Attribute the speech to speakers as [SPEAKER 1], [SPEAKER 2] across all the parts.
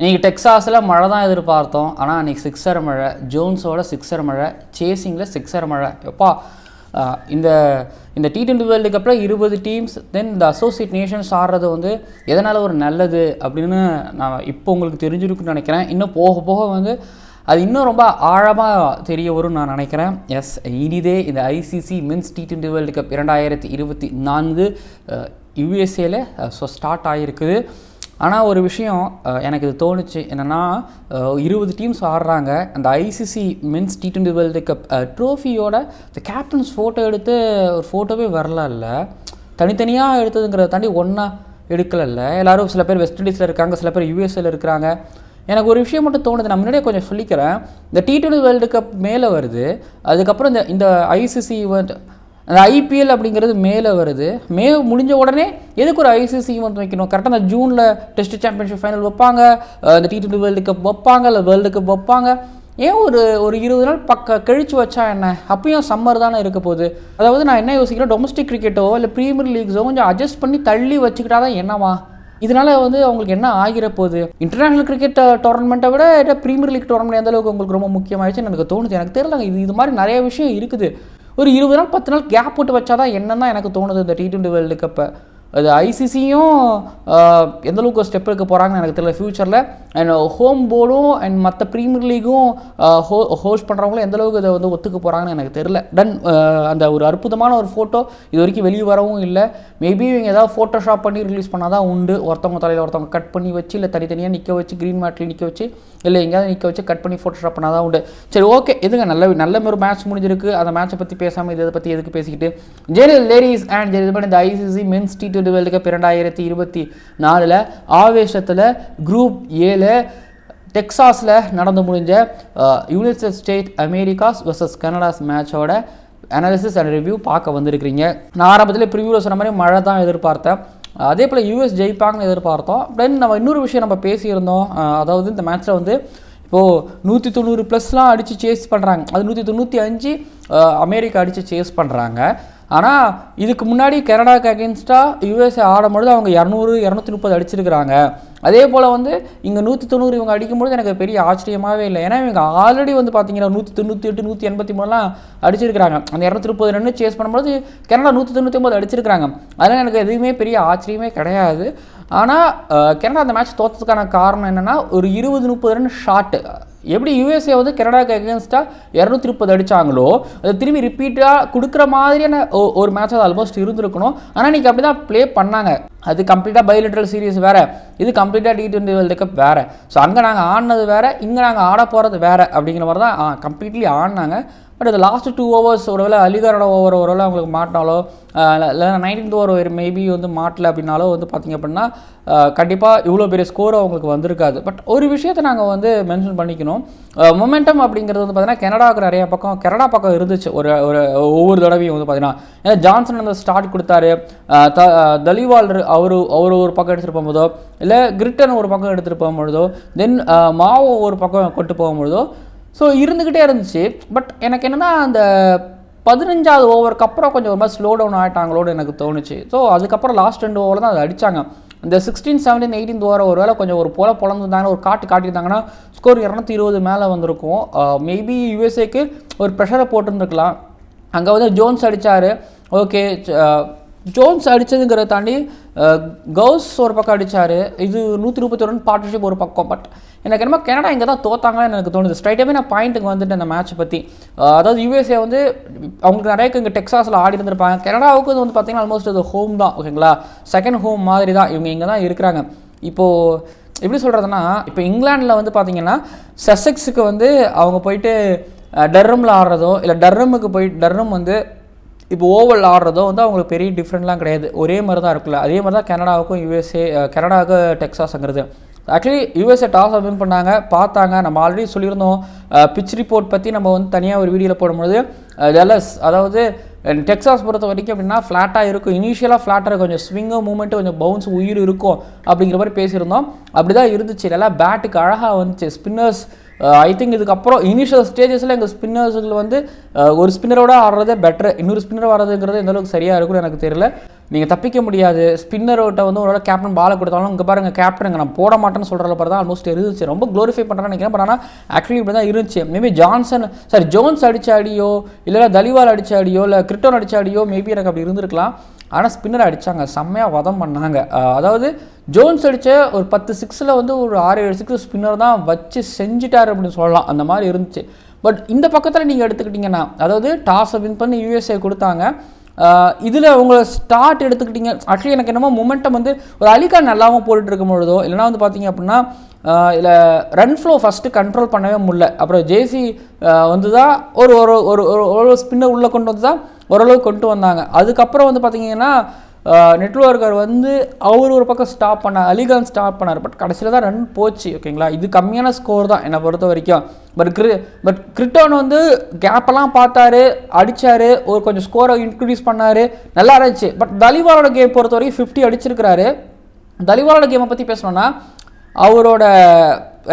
[SPEAKER 1] இன்றைக்கி டெக்ஸாஸில் மழை தான் எதிர்பார்த்தோம். ஆனால் அன்றைக்கி சிக்ஸர் மழை ஜோன்ஸோட சிக்ஸர் மழை சேசிங்கில் சிக்ஸர் மழை. எப்பா இந்த இந்த டி டுவெண்ட்டி வேர்ல்டு கப்பில் இருபது டீம்ஸ் தென் இந்த அசோசியேட் நேஷன்ஸ் ஆடுறது வந்து எதனால் ஒரு நல்லது அப்படின்னு நான் இப்போ உங்களுக்கு தெரிஞ்சிருக்குன்னு நினைக்கிறேன். இன்னும் போக போக வந்து அது இன்னும் ரொம்ப ஆழமாக தெரிய வரும்னு நான் நினைக்கிறேன். எஸ் இனிதே இந்த ICC men's T twenty world cup இரண்டாயிரத்தி இருபத்தி நான்கு யுஎஸ்ஏல ஸோ ஸ்டார்ட் ஆகிருக்குது ஆனால் ஒரு விஷயம் எனக்கு இது தோணுச்சு. என்னென்னா இருபது டீம்ஸ் ஆடுறாங்க. அந்த ICC men's T twenty world cup ட்ரோஃபியோட இந்த கேப்டன்ஸ் ஃபோட்டோ எடுத்து ஒரு ஃபோட்டோவே வரல இல்லை. தனித்தனியாக எடுத்ததுங்கிறத தாண்டி ஒன்றா எடுக்கலைல்ல எல்லாரும் சில பேர் வெஸ்ட் இண்டீஸில் இருக்காங்க சில பேர் யூஎஸ்ஏல இருக்கிறாங்க. எனக்கு ஒரு விஷயம் மட்டும் தோணுது. நான் முன்னாடியே கொஞ்சம் சொல்லிக்கிறேன். இந்த டி டுவெண்ட்டி வேர்ல்டு கப் மேலே வருது. அதுக்கப்புறம் இந்த இந்த ஐசிசி அந்த ஐபிஎல் அப்படிங்கிறது மேலே வருது. மே முடிஞ்ச உடனே எதுக்கு ஒரு ஐசிசி ஈவெண்ட் வைக்கணும்? கரெக்டாக அந்த ஜூனில் டெஸ்ட் சாம்பியன்ஷிப் ஃபைனல் வைப்பாங்க. அந்த இந்த டி டுவெண்ட்டி வேர்ல்டு கப் வைப்பாங்க இல்லை வேர்ல்டு கப் வைப்பாங்க. ஏன் ஒரு ஒரு இருபது நாள் பக்க கழிச்சு வச்சா என்ன? அப்பயும் சம்மர் தானே இருக்க போகுது. அதாவது நான் என்ன யோசிக்கிறேன்? டொமஸ்டிக் கிரிக்கெட்டோ இல்லை ப்ரீமியர் லீக்ஸோ கொஞ்சம் அட்ஜஸ்ட் பண்ணி தள்ளி வச்சுக்கிட்டா தான் என்னவா? இதனால் வந்து அவங்களுக்கு என்ன ஆகிற போகுது? இன்டர்நேஷனல் கிரிக்கெட் டோர்னமெண்ட்டை விட ப்ரீமியர் லீக் டோர்னமெண்ட் எந்த அளவுக்கு உங்களுக்கு ரொம்ப முக்கியமாயிடுச்சுன்னு எனக்கு தோணுது. எனக்கு தெரியல இது இது மாதிரி நிறைய விஷயம் இருக்குது. ஒரு இருபது நாள் பத்து நாள் கேப் போட்டு வச்சாதான் என்னன்னு தான் எனக்கு தோணுது இந்த டி டுவெண்ட்டி வேர்ல்டு கப்பை அது ஐசிசியும் எந்தளவுக்கு ஒரு ஸ்டெப் எடுக்க போகிறாங்கன்னு எனக்கு தெரியல ஃப்யூச்சரில் அண்ட் ஹோம் போர்டும் அண்ட் மற்ற ப்ரீமியர் லீகும் ஹோ ஹோஸ்ட் பண்ணுறவங்களும் எந்தளவுக்கு இதை வந்து ஒத்துக்க போகிறாங்கன்னு எனக்கு தெரியல. டன் அந்த ஒரு அற்புதமான ஒரு ஃபோட்டோ இது வரைக்கும் வெளியே வரவும் இல்லை. மேபி இவங்க ஏதாவது ஃபோட்டோஷாப் பண்ணி ரிலீஸ் பண்ணால் தான் உண்டு. ஒருத்தவங்க தலையில் ஒருத்தவங்க கட் பண்ணி வச்சு இல்லை தனித்தனியாக நிற்க வச்சு க்ரீன் மேட்டில் நிற்க வச்சு இல்லை எங்கேயாவது நிற்க வச்சு கட் பண்ணி ஃபோட்டோஷாப் பண்ணால் தான் உண்டு. சரி ஓகே எதுங்க நல்ல நல்ல ஒரு மேட்ச் முடிஞ்சிருக்கு. அந்த மேட்சை பற்றி பேசாமல் இதை பற்றி எதுக்கு பேசிக்கிட்டு? ஜெனரல் லேடிஸ் அண்ட் ஜெனரல் இந்த ICC men's T twenty world cup இரண்டாயிரத்தி இருபத்தி நாலில் ஆவேசத்தில் குரூப் ஏழு டெக்ஸாஸில் நடந்து முடிஞ்ச United State America's versus Canada's மேட்சோட அனாலிசிஸ் அண்ட் ரிவ்யூ பார்க்க வந்திருக்கிறீங்க. நான் ஆரம்பத்தில் ப்ரிவியூவில் சொன்ன மாதிரி மழை தான் எதிர்பார்த்தேன். அதே போல் யூஎஸ் ஜெயிப்பாங்கன்னு எதிர்பார்த்தோம். தென் நம்ம இன்னொரு விஷயம் நம்ம பேசியிருந்தோம். அதாவது இந்த மேட்ச்சில் வந்து இப்போது நூற்றி தொண்ணூறு ப்ளஸ்லாம் அடித்து சேஸ் பண்ணுறாங்க அது நூற்றி தொண்ணூற்றி அஞ்சு அமெரிக்கா அடித்து சேஸ் பண்ணுறாங்க ஆனால் இதுக்கு முன்னாடி கனடாக்கு அகேன்ஸ்டாக யூஎஸ்ஏ ஆடும்பொழுது அவங்க இரநூறு இரநூத்தி முப்பது அடிச்சிருக்கிறாங்க. அதே போல் வந்து இங்கே நூற்றி தொண்ணூறு இவங்க அடிக்கும்பொழுது எனக்கு பெரிய ஆச்சரியமாகவே இல்லை. ஏன்னா இவங்க ஆல்ரெடி வந்து பார்த்தீங்கன்னா நூற்றி தொண்ணூற்றி எட்டு நூற்றி எண்பத்தி மூணுலாம் அடிச்சிருக்கிறாங்க. அந்த இரநூத்தி முப்பது ரன்னு சேஸ் பண்ணும்போது கனடா நூற்றி தொண்ணூற்றி ஒம்பது அடிச்சிருக்கிறாங்க. அதனால் எனக்கு எதுவுமே பெரிய ஆச்சரியமே கிடையாது. ஆனால் கனடா அந்த மேட்ச் தோற்றதுக்கான காரணம் என்னென்னா ஒரு இருபது முப்பது ரன் ஷாட்டு எப்படி யூஎஸ்ஏ வந்து கனடாக்கு அகேன்ஸ்டாக இரநூத்தி முப்பது அடித்தாங்களோ அதை திரும்பி ரிப்பீட்டாக கொடுக்குற மாதிரியான ஒரு மேட்ச் அது ஆல்மோஸ்ட் இருந்திருக்கணும். ஆனால் இன்றைக்கி அப்படி தான் ப்ளே பண்ணாங்க. அது கம்ப்ளீட்டாக பயோலிட்ரல் சீரிஸ் வேறு. இது கம்ப்ளீட்டாக டி டுவெண்ட்டி வேர்ல்டு கப் வேறு. ஸோ அங்கே நாங்கள் ஆடினது வேறு இங்கே நாங்கள் ஆட போகிறது வேறு அப்படிங்கிற மாதிரி தான் கம்ப்ளீட்லி ஆடினாங்க. பட் அது லாஸ்ட் டூ ஓவர்ஸ் ஒருவேளை அலிகாரோட ஓவர் ஒருவேளை அவங்களுக்கு மாட்டினாலோ இல்லை நைன்டீன்த் ஓவர் மேபி வந்து மாட்டல அப்படின்னாலோ வந்து பார்த்திங்க அப்படின்னா கண்டிப்பாக இவ்வளோ பெரிய ஸ்கோர் அவங்களுக்கு வந்திருக்காது. பட் ஒரு விஷயத்தை நாங்கள் வந்து மென்ஷன் பண்ணிக்கணும். மொமெண்டம் அப்படிங்கிறது வந்து பார்த்தீங்கன்னா கனடாவுக்கு நிறைய பக்கம் கனடா பக்கம் இருந்துச்சு. ஒரு ஒரு ஒவ்வொரு தடவையும் வந்து பார்த்தீங்கன்னா ஏன்னா ஜான்சன் அந்த ஸ்டார்ட் கொடுத்தாரு. த தலிவால் அவர் அவர் ஒரு பக்கம் எடுத்துகிட்டு போகும்போதோ இல்லை கிரிட்டன் ஒரு பக்கம் எடுத்துகிட்டு போகும்பொழுதோ தென் மாவோ ஒரு பக்கம் கொண்டு போகும்பொழுதோ ஸோ இருந்துக்கிட்டே இருந்துச்சு. பட் எனக்கு என்னென்னா அந்த பதினஞ்சாவது ஓவருக்கு அப்புறம் கொஞ்சம் ஒரு மாதிரி ஸ்லோ டவுன் ஆகிட்டாங்களோன்னு எனக்கு தோணுச்சு. ஸோ அதுக்கப்புறம் லாஸ்ட் ரெண்டு ஓவர் தான் அதை அடித்தாங்க இந்த சிக்ஸ்டீன் செவன்டீன் எயிட்டீன் ஓவர் ஒரு வேளை கொஞ்சம் ஒரு போல பிறந்துருந்தாங்கன்னா ஒரு காட்டு காட்டியிருந்தாங்கன்னா ஸ்கோர் இரநூத்தி இருபது மேலே வந்திருக்கும். மேபி யூஎஸ்ஏக்கு ஒரு ப்ரெஷரை போட்டிருந்துருக்கலாம். அங்கே வந்து ஜோன்ஸ் அடித்தார் ஓகே ஜோன்ஸ் அடித்ததுங்கிறத தாண்டி கவுஸ் ஒரு பக்கம் அடித்தார் இது நூற்றி முப்பத்தி ரன் பார்ட்னர்ஷிப் ஒரு பக்கம். பட் எனக்கு என்னமோ கனடா இங்கே தான் தோத்தாங்கன்னு எனக்கு தோணுது. ஸ்ட்ரைட்டாகவே நான் பாயிண்ட்டுக்கு வந்துட்டு அந்த மேட்ச்சை பற்றி அதாவது யூஎஸ்ஏ வந்து அவங்களுக்கு நிறைய இங்கே டெக்ஸாஸில் ஆடி இருந்திருப்பாங்க. கனடாவுக்கு வந்து பார்த்திங்கன்னா ஆல்மோஸ்ட் அது ஹோம் தான் ஓகேங்களா செகண்ட் ஹோம் மாதிரி தான் இவங்க இங்கே தான் இருக்கிறாங்க. இப்போது எப்படி சொல்கிறதுனா இப்போ இங்கிலாண்டில் வந்து பார்த்தீங்கன்னா செசெக்ஸுக்கு வந்து அவங்க போயிட்டு டர்ரமில் ஆடுறதோ இல்லை டர்ரமுக்கு போய் டர்ரம் வந்து இப்போ ஓவல் ஆடுறதோ வந்து அவங்களுக்கு பெரிய டிஃப்ரெண்ட்லாம் கிடையாது. ஒரே மாதிரி தான் இருக்குல்ல. அதே மாதிரி தான் கனடாவுக்கும் யூஎஸ்ஏ கனடாவுக்கு டெக்ஸாஸுங்கிறது ஆக்சுவலி யூஎஸ்ஏ டாஸ் வின் பண்ணாங்க பார்த்தாங்க. நம்ம ஆல்ரெடி சொல்லியிருந்தோம் பிச் ரிப்போர்ட் பற்றி நம்ம வந்து தனியாக ஒரு வீடியோவில் போடும்பொழுது ஜெலஸ் அதாவது டெக்ஸாஸ் பொறுத்த வரைக்கும் அப்படின்னா ஃப்ளாட்டாக இருக்கும். இனிஷியலாக ஃப்ளாட்டாக கொஞ்சம் ஸ்விங்கும் மூமெண்ட்டு கொஞ்சம் பவுன்ஸ் உயிர் இருக்கும் அப்படிங்கிற மாதிரி பேசியிருந்தோம். அப்படி தான் இருந்துச்சு நல்லா பேட்டுக்கு அழகாக வந்துச்சு. ஸ்பின்னர்ஸ் ஐ திங்க் இதுக்கப்புறம் இனிஷியல் ஸ்டேஜஸில் எங்கள் ஸ்பின்னர்ஸுகள் வந்து ஒரு ஸ்பின்னரோட ஆடுறதே பெட்டர் இன்னொரு ஸ்பின்னர் வர்றதுங்கிறது எந்தளவுக்கு சரியாக இருக்கும்னு எனக்கு தெரியல. நீங்கள் தப்பிக்க முடியாது. ஸ்பின்னர்கிட்ட வந்து ஒரு கேப்டன் பாலை கொடுத்தாலும் இங்கே பாருங்கள் கேப்டன் நான் போட மாட்டேன்னு சொல்கிற பாரு தான் ஆல்மோஸ்ட் இருந்துச்சு ரொம்ப க்ளோரிஃபை பண்ணுறேன்னு நினைக்கிறேன். பட் ஆனால் ஆக்சுவலி இப்படி தான் இருந்துச்சு. மேபி ஜான்சன் சாரி ஜோன்ஸ் அடிச்ச அடியோ இல்லை தலிவால் அடிச்ச அடியோ இல்லை கிரிட்டோன் அடிச்ச அடியோ மேபி எனக்கு அப்படி இருந்திருக்கலாம். ஆனால் ஸ்பின்னர் அடித்தாங்க செம்மையாக வதம் பண்ணாங்க. அதாவது ஜோன்ஸ் அடித்த ஒரு பத்து சிக்ஸில் வந்து ஒரு ஆறு ஏழு சிக்ஸ் ஸ்பின்னர் தான் வச்சு செஞ்சுட்டார் அப்படின்னு சொல்லலாம். அந்த மாதிரி இருந்துச்சு. பட் இந்த பக்கத்தில் நீங்கள் எடுத்துக்கிட்டிங்கன்னா அதாவது டாஸை வின் பண்ணி யூஎஸ்ஏ கொடுத்தாங்க. இதில் உங்களை ஸ்டார்ட் எடுத்துக்கிட்டிங்க. ஆக்சுவலி எனக்கு என்னமோ மொமெண்டம் வந்து ஒரு அலிகா நல்லாவும் போட்டுட்டு இருக்கும் பொழுதோ இல்லைனா வந்து பார்த்தீங்க அப்படின்னா இதில் ரன் ஃப்ளோ ஃபஸ்ட்டு கண்ட்ரோல் பண்ணவே முடியல. அப்புறம் ஜேசி வந்து தான் ஒரு ஒரு ஒரு ஒரு ஒரு ஸ்பின்னர் உள்ளே கொண்டு வந்து தான் ஓரளவு கொண்டு வந்தாங்க. அதுக்கப்புறம் வந்து பார்த்தீங்கன்னா நெட்வொர்க்கர் வந்து அவர் ஒரு பக்கம் ஸ்டாப் பண்ணார் அலிகான் ஸ்டாப் பண்ணார் பட் கடைசியில் தான் ரன் போச்சு ஓகேங்களா இது கம்மியான ஸ்கோர் தான் என்னை பொறுத்த வரைக்கும். பட் கிரி பட் கிரிட்டோன் வந்து கேப்பெல்லாம் பார்த்தாரு அடித்தார் ஒரு கொஞ்சம் ஸ்கோரை இன்க்ரீஸ் பண்ணார் நல்லா இருந்துச்சு. பட் தலிவாலோட கேம் பொறுத்த வரைக்கும் ஃபிஃப்டி அடிச்சிருக்கிறாரு. தலிவாலோட கேமை பற்றி பேசணுன்னா அவரோட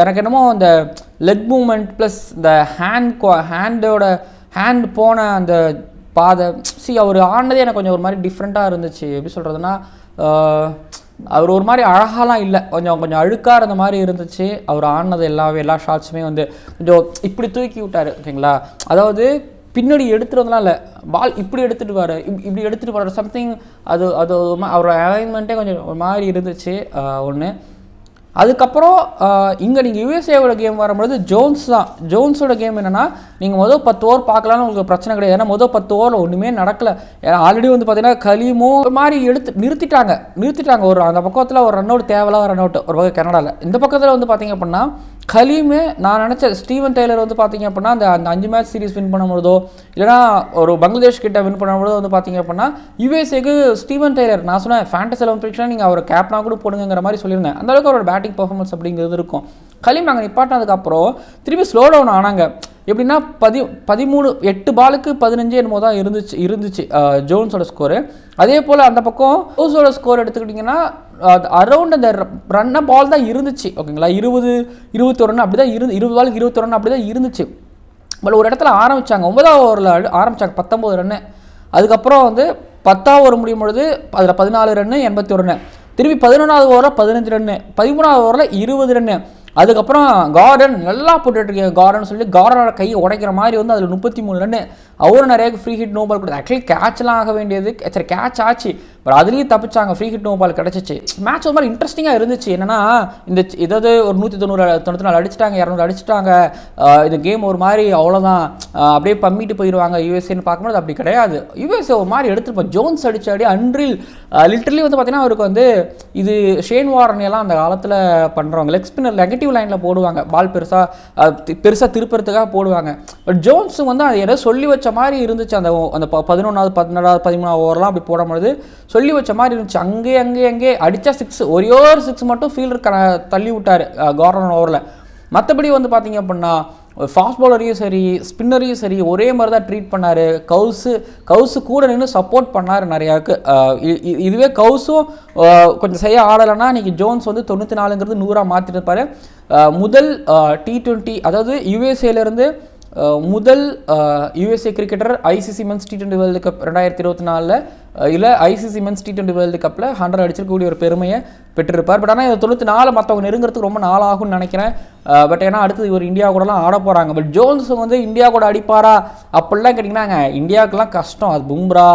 [SPEAKER 1] எனக்கு என்னமோ அந்த லெக் மூமெண்ட் ப்ளஸ் இந்த ஹேண்ட் ஹேண்டோட ஹேண்ட் போன அந்த பாதை. சி அவர் ஆடினதே எனக்கு கொஞ்சம் ஒரு மாதிரி டிஃப்ரெண்ட்டாக இருந்துச்சு. எப்படி சொல்கிறதுனா அவர் ஒரு மாதிரி அழகாலாம் இல்லை. கொஞ்சம் கொஞ்சம் அழுக்காக இருந்த மாதிரி இருந்துச்சு. அவர் ஆடினது எல்லாமே எல்லா ஷாட்ஸுமே வந்து கொஞ்சம் இப்படி தூக்கி விட்டார் ஓகேங்களா? அதாவது பின்னாடி எடுத்துகிட்டு வந்தலாம் இல்லை. பால் இப்படி எடுத்துகிட்டு வர இப்படி எடுத்துகிட்டு வர சம்திங் அது அது அவரோட அலைன்மெண்ட்டே கொஞ்சம் ஒரு மாதிரி இருந்துச்சு. ஒன்று அதுக்கப்புறம் இங்கே நீங்கள் யூஎஸ்ஏவோட கேம் வரும்பொழுது ஜோன்ஸ் தான். ஜோன்ஸோட கேம் என்னென்னா நீங்கள் மொதல் பத்து ஓவர் பார்க்கலான்னு உங்களுக்கு பிரச்சனை கிடையாது. ஏன்னா மொதல் பத்து ஓவரில் ஒன்றுமே நடக்கல. ஏன்னா ஆல்ரெடி வந்து பார்த்தீங்கன்னா கலிமோ ஒரு மாதிரி எடுத்து நிறுத்திட்டாங்க. நிறுத்திட்டாங்க ஒரு அந்த பக்கத்தில் ஒரு ரன் அவுட் தேவையில்லாத ரன் அவுட் ஒரு பக்கம் கனடாவில் இந்த பக்கத்தில் வந்து பார்த்தீங்க அப்படின்னா கலீமே நான் நினச்ச ஸ்டீவன் டெய்லர் வந்து பார்த்தீங்க அப்படின்னா அந்த அந்த அஞ்சு மேட்ச் சீரிஸ் வின் பண்ணும்பொழுதோ இல்லைனா ஒரு பங்களாதேஷ் கிட்ட வின் பண்ணும்பொழுதோ வந்து பார்த்தீங்க அப்படின்னா யூஎஸ்ஏக்கு ஸ்டீவன் டெய்லர் நான் சொன்னேன் ஃபேண்டஸ் ஒலிம்பிக்ஸ்லாம் நீங்கள் அவர் கேப்டனாக கூட போடுங்கிற மாதிரி சொல்லியிருந்தேன். அந்தளவுக்கு அவரோட பேட்டிங் பர்ஃபார்மன்ஸ் அப்படிங்கிறது இருக்கும். கலீம் அங்கே நிப்பாட்டினதுக்கப்புறம் திருப்பி ஸ்லோ டவுன் ஆனாங்க. எப்படின்னா பதி பதிமூணு எட்டு பாலுக்கு பதினஞ்சு என்னமோ தான் இருந்துச்சு இருந்துச்சு ஜோன்ஸோட ஸ்கோரு அதே போல் அந்த பக்கம் ஜோன்ஸோட ஸ்கோர் எடுத்துக்கிட்டிங்கன்னா அரௌண்ட் அந்த ரன்ன பால் தான் இருந்துச்சு. ஓகேங்களா? இருபது இருபத்தி ரன் அப்படி தான் இருந்து இருபது பாலுக்கு இருபத்தி அப்படி தான் இருந்துச்சு. பட் ஒரு இடத்துல ஆரம்பிச்சாங்க. ஒன்பதாவது ஓவரில் ஆரம்பித்தாங்க பத்தொம்போது ரன்னு அதுக்கப்புறம் வந்து பத்தாவது ஓவர் முடியும் பொழுது அதில் பதினாலு ரன்னு எண்பத்தி ஒரு ரன்னு திரும்பி பதினொன்றாவது ஓவரில் பதினஞ்சு ரன்னு பதிமூணாவது ஓவரில் இருபது ரன்னு அதுக்கப்புறம் கார்டன் நல்லா போட்டுட்ருக்கீங்க கார்டன் சொல்லி கார்டனோட கையை உடைக்கிற மாதிரி வந்து அதில் முப்பத்தி மூணு ரன்னு அவரும் நிறைய ஃப்ரீ ஹிட் நோ பால் கொடுத்து ஆக்சுவலி கேட்ச்லாம் ஆக வேண்டியது. சரி கேட்ச் ஆச்சு. பட் அதுலேயும் தப்பிச்சாங்க. ஃப்ரீ ஹிட் நோ பால் கிடச்சிச்சு. மேட்ச் ஒரு மாதிரி இன்ட்ரெஸ்டிங்காக இருந்துச்சு. என்னன்னா இந்த சி- இதாவது ஒரு நூற்றி தொண்ணூறு தொண்ணூற்றி நாலு அடிச்சிட்டாங்க இரநூறு அடிச்சிட்டாங்க. இந்த கேம் ஒரு மாதிரி அவ்வளோதான் அப்படியே பம்மிட்டு போயிடுவாங்க யூஎஸ்ஏன்னு பார்க்கும்போது அப்படி கிடையாது. யூஎஸ்ஏ ஒரு மாதிரி எடுத்துருப்போம் ஜோன்ஸ் அடிச்ச அடி அன்றில் லிட்டரலி வந்து பார்த்தீங்கன்னா அவருக்கு வந்து இது ஷேன் வாரன் எல்லாம் அந்த காலத்தில் பண்ணுறவங்க லெக் ஸ்பின்னர் நெகட்டிவ் லைனில் போடுவாங்க. பால் பெருசாக பெருசாக திருப்புறதுக்காக போடுவாங்க. பட் ஜோன்ஸும் வந்து அதை ஏதோ சொல்லி வச்சு மாதிரி இருந்துச்சு. அந்த அந்த ப- பதினொன்றாவது பதினேழாவது பதிமூணாவது ஓவர்லாம் அப்படி போடும்பொழுது சொல்லி வச்ச மாதிரி இருந்துச்சு. அங்கே அங்கே அங்கே அடித்தா சிக்ஸ் ஒரே ஒரு சிக்ஸ் மட்டும் ஃபீல்டர் க தள்ளி விட்டார் கார்டன் ஓவரில் மற்றபடி வந்து பார்த்தீங்க அப்படின்னா ஃபாஸ்ட் பவுலரையும் சரி ஸ்பின்னரையும் சரி ஒரே மாதிரி தான் ட்ரீட் பண்ணார். கவுஸு கவுஸு கூட நின்று சப்போர்ட் பண்ணார் நிறையாவுக்கு இதுவே கவுஸும் கொஞ்சம் செய்ய ஆடலைன்னா இன்றைக்கி ஜோன்ஸ் வந்து தொண்ணூற்றி நாலுங்கிறது நூறாக மாற்றிட்டு இருப்பாரு. முதல் டி ட்வெண்ட்டி அதாவது யூஎஸ்ஏலேருந்து முதல் USA cricketer ICC men's T twenty world cup ரெண்டாயிரத்தி இருபத்தி நாலில் இல்லை ICC men's T twenty world கப்பில் ஹண்ட்ரட் அடிச்சிருக்கக்கூடிய ஒரு பெருமையை பெற்றிருப்பார். பட் ஆனால் இந்த தொண்ணூற்றி நாலு மற்றவங்க நெருங்கிறதுக்கு ரொம்ப நாள் ஆகும்னு நினைக்கிறேன் பட் ஏன்னா அடுத்து இவர் இந்தியா கூடலாம் ஆட போகிறாங்க பட் ஜோன்ஸ் வந்து இந்தியா கூட அடிப்பாரா அப்படிலாம் கேட்டிங்கன்னாங்க இந்தியாவுக்குலாம் கஷ்டம். அது பும்ரா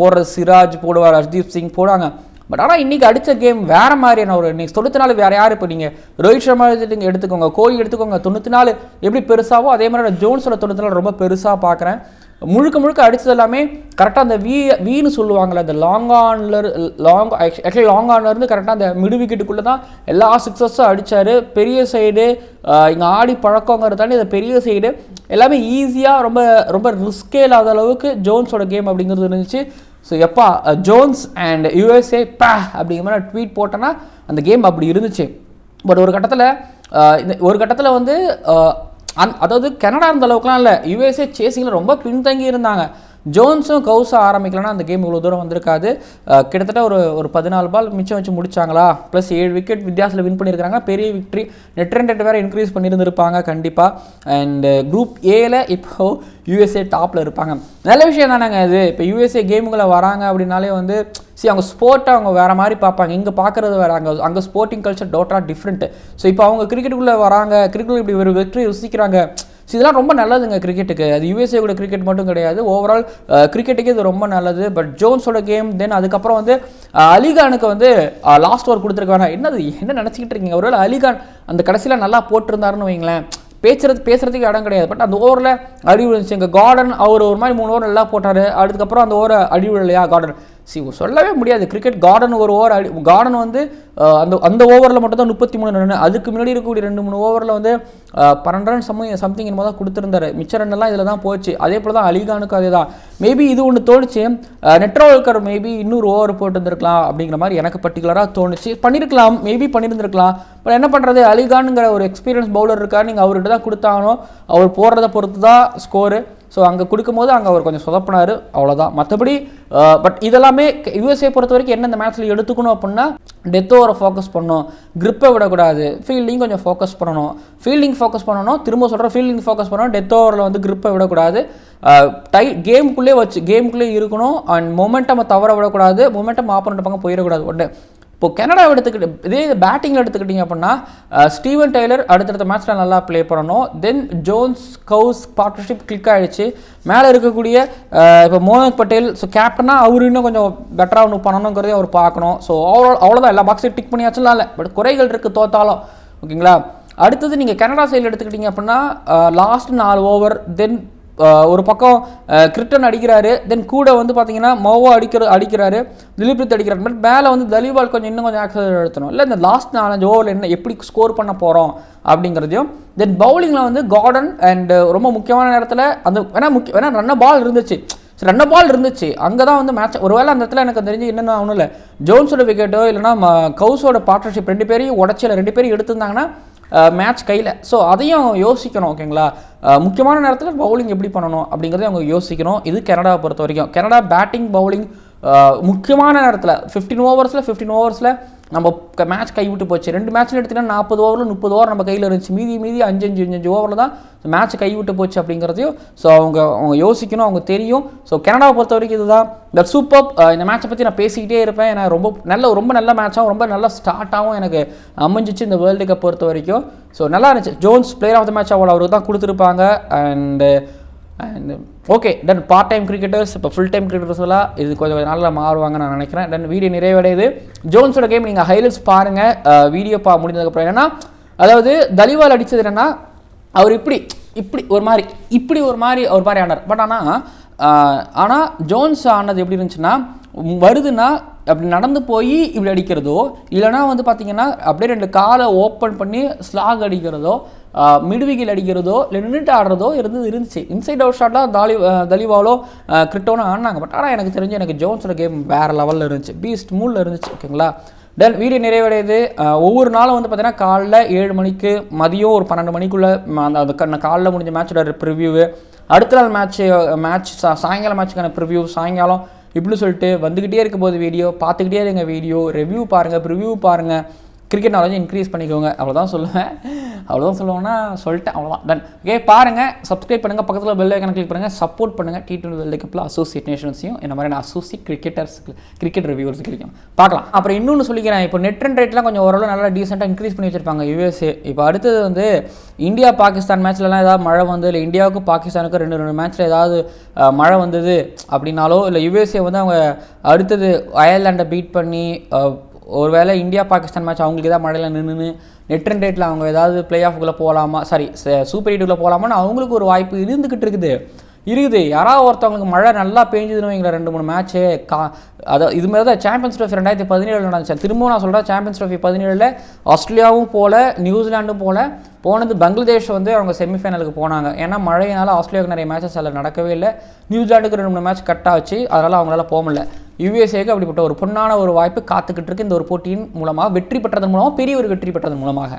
[SPEAKER 1] போடுற சிராஜ் போடுவார் ஹர்தீப் சிங் போடுவாங்க. பட் ஆனால் இன்றைக்கி அடித்த கேம் வேறு மாதிரியான ஒரு இன்னைக்கு தொண்ணூற்றி நாலு வேறு யார்? இப்போ நீங்கள் ரோஹித் சர்மா எடுத்துட்டு எடுத்துக்கோங்க கோலி எடுத்துக்கோங்க தொண்ணூற்றி நாலு எப்படி பெருசாவோ அதே மாதிரி நான் ஜோன்ஸோட தொண்ணூற்றி நாலு ரொம்ப பெருசாக பார்க்குறேன் முழுக்க முழுக்க அடித்தது எல்லாமே கரெக்டாக அந்த வீ வீன்னு சொல்லுவாங்கள்ல அந்த லாங் ஆன்ல லாங் ஆக்சுவலி லாங் ஆன்லேருந்து கரெக்டாக அந்த மிடு விக்கெட்டுக்குள்ளே தான் எல்லா சிக்ஸஸும் அடித்தார் பெரிய சைடு இங்கே ஆடி பழக்கங்கிறதாண்டி அந்த பெரிய சைடு எல்லாமே ஈஸியாக ரொம்ப ரொம்ப ரிஸ்கே இல்லாத அளவுக்கு ஜோன்ஸோட கேம் அப்படிங்கிறது இருந்துச்சு. ஸோ எப்பா ஜோன்ஸ் அண்ட் யூஎஸ்ஏ பே அப்படிங்கிற மாதிரி ட்வீட் போட்டேன்னா அந்த கேம் அப்படி இருந்துச்சு. பட் ஒரு கட்டத்தில் இந்த ஒரு கட்டத்தில் வந்து அந் அதாவது கனடா இருந்த அளவுக்குலாம் இல்லை. யூஎஸ்ஏ சேசிங்கில் ரொம்ப பின்தங்கி இருந்தாங்க ஜோன்ஸும் கவுஸும் ஆரம்பிக்கலன்னா அந்த கேம் இவ்வளோ தூரம் வந்திருக்காது. கிட்டத்தட்ட ஒரு ஒரு பதினாலு பால் மிச்சம் வச்சு முடிச்சாங்களா? ப்ளஸ் ஏழு விக்கெட் வித்தியாசத்தில் வின் பண்ணியிருக்காங்க பெரிய விக்ட்ரி நெட் ரன் ரேட் வேறு இன்க்ரீஸ் பண்ணியிருந்திருப்பாங்க கண்டிப்பாக அண்ட் குரூப் ஏல இப்போ யூஎஸ்ஏ டாப்பில் இருப்பாங்க. நல்ல விஷயம் தானேங்க இது. இப்போ யூஎஸ்ஏ கேமுங்களை வராங்க அப்படின்னாலே வந்து சரி அவங்க ஸ்போர்ட்டை அவங்க வேறு மாதிரி பார்ப்பாங்க. இங்கே பார்க்குறது வேறு. அங்கே அங்கே ஸ்போர்ட்டிங் கல்ச்சர் டோட்டலாக டிஃப்ரெண்ட்டு ஸோ இப்போ அவங்க கிரிக்கெட்டுக்குள்ளே வராங்க. கிரிக்கெட் இப்படி ஒரு வெற்றி ருசிக்கிறாங்க ஸோ இதெல்லாம் ரொம்ப நல்லதுங்க கிரிக்கெட்டுக்கு அது யூஎஸ்ஏ கூட கிரிக்கெட் மட்டும் கிடையாது. ஓவரால் கிரிக்கெட்டுக்கு இது ரொம்ப நல்லது. பட் ஜோன்ஸோட கேம் தென் அதுக்கப்புறம் வந்து அலிகானுக்கு வந்து லாஸ்ட் ஓவர் கொடுத்துருக்காங்க. என்னது என்ன நினச்சிக்கிட்டு இருக்கீங்க? ஒருவேளை அலிகான் அந்த கடைசியில் நல்லா போட்டிருந்தாருன்னு வைங்களேன். பேசுறது பேசுறதுக்கு இடம் கிடையாது. பட் அந்த ஓவரில் அடி விழுந்துச்சு. எங்கள் கார்டன் அவர் ஒரு மாதிரி மூணு ஓவர் நல்லா போட்டார். அதுக்கப்புறம் அந்த ஓவரை அடி விழலையா கார்டன் சி சொல்லவே முடியாது. கிரிக்கெட் கார்டன் ஒரு ஓவர் அடி கார்டன் வந்து அந்த அந்த ஓவரில் மட்டும் தான் முப்பத்தி மூணு ரன் அதுக்கு முன்னாடி இருக்கக்கூடிய ரெண்டு மூணு ஓவரில் வந்து பன்னெண்டு ரன் சமயம் சம்திங் என்னமோ தான் கொடுத்துருந்தாரு. மிச்ச ரன் எல்லாம் இதில் தான் போச்சு. அதே போல் தான் அலிகானுக்கு அதே தான். மேபி இது ஒன்று தோணுச்சு. நெட்ரோல்கர் மேபி இன்னொரு ஓவர் போட்டுருந்துருக்கலாம் அப்படிங்கிற மாதிரி எனக்கு பர்டிகுலராக தோணுச்சு. பண்ணியிருக்கலாம் மேபி பண்ணியிருந்துருக்கலாம் பட் என்ன பண்ணுறது அலிகானுங்கிற ஒரு எக்ஸ்பீரியன்ஸ் பவுலர் இருக்கா நீங்கள் அவர்கிட்ட தான் கொடுத்தாகணும். அவர் போடுறத பொறுத்து தான் ஸ்கோரு ஸோ அங்கே கொடுக்கும்போது அங்கே அவர் கொஞ்சம் சொதப்பினார். அவ்வளோதான் மற்றபடி பட் இதெல்லாமே யூஎஸ்ஏ பொறுத்த வரைக்கும் என்ன இந்த மேட்ச்சில் எடுத்துக்கணும் அப்படின்னா டெத் ஓவரை ஃபோக்கஸ் பண்ணணும். கிரிப்பை விடக்கூடாது. ஃபீல்டிங் கொஞ்சம் ஃபோக்கஸ் பண்ணணும். ஃபீல்டிங் ஃபோக்கஸ் பண்ணணும். திரும்ப சொல்கிற ஃபீல்டிங் ஃபோக்கஸ் பண்ணணும். டெத் ஓவரில் வந்து கிரிப்பை விடக்கூடாது. டை கேமுக்குள்ளே வச்சு கேமுக்குள்ளே இருக்கணும். அண்ட் மொமெண்டம் தவற விடக்கூடாது. மொமெண்டம் ஆப்போனண்ட் பக்கம் போயிடக்கூடாது. ஒன்று இப்போ கனடா எடுத்துக்கிட்டு இதே பேட்டிங்கில் எடுத்துக்கிட்டிங்க அப்படின்னா ஸ்டீவன் டெய்லர் அடுத்தடுத்த மேட்ச்சில் நல்லா ப்ளே பண்ணணும். Then Jones Gous partnership click ஆகிடுச்சு மேலே இருக்கக்கூடிய இப்போ மோனக் பட்டேல் ஸோ கேப்டனாக அவர் இன்னும் கொஞ்சம் பெட்டராக ஒன்று பண்ணணுங்கிறதே அவர் பார்க்கணும். ஸோ ஓவரால் அவ்வளோதான் எல்லா பாக்ஸையும் டிக் பண்ணியாச்சுலாம் இல்லை. பட் குறைகள் இருக்குது தோத்தாலும். ஓகேங்களா அடுத்தது நீங்கள் கனடா சைடில் எடுத்துக்கிட்டிங்க அப்படின்னா லாஸ்ட் நாலு ஓவர் தென் ஒரு பக்கம் கிரிட்டன் அடிக்கிறாரு தென் கூட வந்து பார்த்தீங்கன்னா மோவோ அடிக்கிற அடிக்கிறாரு திலீப்ரித் அடிக்கிறாரு பட் மேலே வந்து தலிபால் கொஞ்சம் இன்னும் கொஞ்சம் ஆக்சல் எடுத்தணும் இல்லை இந்த லாஸ்ட் நாலஞ்சு ஓவரில் என்ன எப்படி ஸ்கோர் பண்ண போகிறோம் அப்படிங்கிறதையும் தென் பவுலிங்கில் வந்து கார்டன் அண்ட் ரொம்ப முக்கியமான நேரத்தில் அந்த வேணா முக்கிய வேணா ரன்ன பால் இருந்துச்சு. சரி ரெண்டு பால் இருந்துச்சு. அங்கே தான் வந்து மேட்ச் ஒருவேளை அந்த இடத்துல எனக்கு தெரிஞ்சு என்னென்ன ஒன்றும் இல்லை. ஜோன்ஸோட விக்கெட்டோ இல்லைனா கவுஸோட பார்ட்னர்ஷிப் ரெண்டு பேரையும் உடச்சியில் ரெண்டு பேரும் எடுத்திருந்தாங்கன்னா மேட்ச் கையில். ஸோ அதையும் அவங்க யோசிக்கணும் ஓகேங்களா முக்கியமான நேரத்தில் பவுலிங் எப்படி பண்ணணும் அப்படிங்கிறத அவங்க யோசிக்கணும். இது கனடாவை பொறுத்த வரைக்கும். கனடா பேட்டிங் பவுலிங் முக்கியமான நேரத்தில் ஃபிஃப்டீன் ஓவர்ஸில் ஃபிஃப்டீன் ஓவர்ஸில் நம்ம மேட்ச் கைவிட்டு போச்சு. ரெண்டு மேட்ச்சில் எடுத்தீங்கன்னா நாற்பது ஓவரில் முப்பது ஓவர் நம்ம கையில் இருந்துச்சு. மீதி மீதி அஞ்சு அஞ்சு அஞ்சு ஓவரில் தான் மேட்ச் கைவிட்டு போச்சு அப்படிங்கிறதையும் ஸோ அவங்க அவங்க யோசிக்கணும் அவங்க தெரியும். ஸோ கனடாவை பொறுத்த வரைக்கும் இதுதான் இந்த சூப்பர் இந்த மேட்சை பற்றி நான் பேசிக்கிட்டே இருப்பேன். ஏன்னா ரொம்ப நல்ல ரொம்ப நல்ல மேட்சாகவும் ரொம்ப நல்ல ஸ்டார்ட்டாகவும் எனக்கு அமைஞ்சிச்சு இந்த வேர்ல்டு கப் பொறுத்த வரைக்கும். ஸோ நல்லா இருந்துச்சு. Jones player of the match அவ்வளோ அவருக்கு தான் கொடுத்துருப்பாங்க. And and okay then part time cricketers இப்போ ஃபுல் டைம் கிரிக்கெட்டர்ஸ்லாம் இது கொஞ்சம் நாளில் மாறுவாங்க நான் நினைக்கிறேன். தென் வீடியோ நிறைவடையுது. ஜோன்ஸோட கேம் நீங்கள் ஹைலைட்ஸ் பாருங்கள் வீடியோ பா முடிஞ்சதுக்கப்புறம் என்னன்னா அதாவது தலிவால் அடித்தது என்னன்னா அவர் இப்படி இப்படி ஒரு மாதிரி இப்படி ஒரு மாதிரி ஒரு மாதிரி ஆனார். பட் ஆனால் ஆனால் ஜோன்ஸ் ஆனது எப்படி இருந்துச்சுன்னா வருதுன்னா அப்படி நடந்து போய் இப்படி அடிக்கிறதோ இல்லைனா வந்து பார்த்தீங்கன்னா அப்படியே ரெண்டு காலை ஓப்பன் பண்ணி ஸ்லாக் அடிக்கிறதோ மிடுவிகில் அடிக்கிறதோ இல்லை நின்றுட்டு ஆடுறதோ இருந்தது இருந்துச்சு. இன்சைட் அவுட் ஷாட்லாம் தாலி தலிவாலோ கிரிட்டோனோ ஆடினாங்க. பட் ஆனால் எனக்கு தெரிஞ்சு எனக்கு ஜோன்ஸோட கேம் வேறு லெவலில் இருந்துச்சு. பீஸ்ட் மூலில் இருந்துச்சு ஓகேங்களா தென் வீடியோ நிறைவடையுது. ஒவ்வொரு நாளும் வந்து பார்த்தீங்கன்னா காலைல ஏழு மணிக்கு மதியம் ஒரு பன்னெண்டு மணிக்குள்ளே அந்த அதுக்கான காலைல முடிஞ்ச மேட்சோட ப்ரிவ்யூவு அடுத்த நாள் மேட்ச்சு மேட்ச் சாயங்காலம் மேட்ச்சுக்கான ப்ரிவ்யூ சாயங்காலம் இப்படின்னு சொல்லிட்டு வந்துக்கிட்டே இருக்கும் போது வீடியோ பார்த்துக்கிட்டே இருங்க வீடியோ ரிவ்யூ பாருங்கள் ப்ரிவ்யூ பாருங்கள் கிரிக்கெட் நாலேஜ் இன்க்ரீஸ் பண்ணிக்கோங்க. அவ்வளோதான் சொல்லுவேன். அவ்வளோதான் சொல்லுவாங்கன்னா சொல்லிட்டேன் அவ்வளோதான் டன் ஓகே பாருங்கள் சப்ஸ்கிரைப் பண்ணுங்கள் பக்கத்தில் பெல் ஐக்கனை கிளிக் பண்ணுங்கள் சப்போர்ட் பண்ணுங்கள் டி டுவெண்ட்டி வேர்ல்டு கப்பில் அசோசியேட் நேஷன்ஸையும் இந்த மாதிரி அசோசியேட் கிரிக்கெட்டர்ஸ் கிரிக்கெட் ரிவ்யூவர்ஸ் கிடைக்கும் பார்க்கலாம். அப்புறம் இன்னொன்று சொல்லிக்கிறேன் இப்போ நெட் ரன் ரேட்லாம் கொஞ்சம் ஓரளவு நல்லா டீசெண்டாக இன்க்ரீஸ் பண்ணி வச்சிருப்பாங்க யூஎஸ்ஏ இப்போ அடுத்தது வந்து இந்தியா பாகிஸ்தான் மேட்ச்லலாம் ஏதாவது மழை வந்து இல்லை இந்தியாவுக்கும் பாகிஸ்தானுக்கும் ரெண்டு ரெண்டு மேட்ச்சில் ஏதாவது மழை வந்தது அப்படின்னாலோ இல்லை யூஎஸ்ஏ வந்து அவங்க அடுத்தது அயர்லாண்டை பீட் பண்ணி ஒருவேளை இந்தியா பாகிஸ்தான் மேட்ச் அவங்களுக்கு ஏதாவது மழையில் நின்று நெட் ரன் ரேட்டில் அவங்க ஏதாவது பிளே ஆஃப்குள்ளே போகலாமா சாரி சூப்பர் எயிட்டுக்குள்ளே போகலாமான்னு அவங்களுக்கு ஒரு வாய்ப்பு இருந்துக்கிட்டு இருக்குது. இருக்குது. யாராவது ஒருத்தவங்களுக்கு மழை நல்லா பெஞ்சதுன்னு வைங்களேன் ரெண்டு மூணு மேட்ச்சு கா அதாவது இது மாதிரி தான் சாம்பியன்ஸ் ட்ரோஃபி ரெண்டாயிரத்தி பதினேழு நடந்துச்சு. திரும்பவும் நான் சொல்கிறேன் சாம்பியன்ஸ் ட்ரோஃபி பதினேழில் ஆஸ்திரேலியாவும் போல நியூசிலாண்டும் போல போனது பங்களாதேஷ் வந்து அவங்க செமிஃபைனலுக்கு போனாங்க. ஏன்னா மழையினால ஆஸ்திரேலியாவுக்கு நிறைய மேட்சஸ் அதில் நடக்கவே இல்லை. நியூசிலாண்டுக்கு ரெண்டு மூணு மேட்ச் கட் ஆச்சு. அதனால் அவங்களால போக முடியல. யுஎஸ்ஏக்கு அப்படிப்பட்ட ஒரு பொன்னான ஒரு வாய்ப்பு காத்துக்கிட்டு இருக்கு. இந்த ஒரு போட்டியின் மூலமாக வெற்றி பெற்றதன் மூலமாக பெரிய ஒரு வெற்றி பெற்றதன் மூலமாக.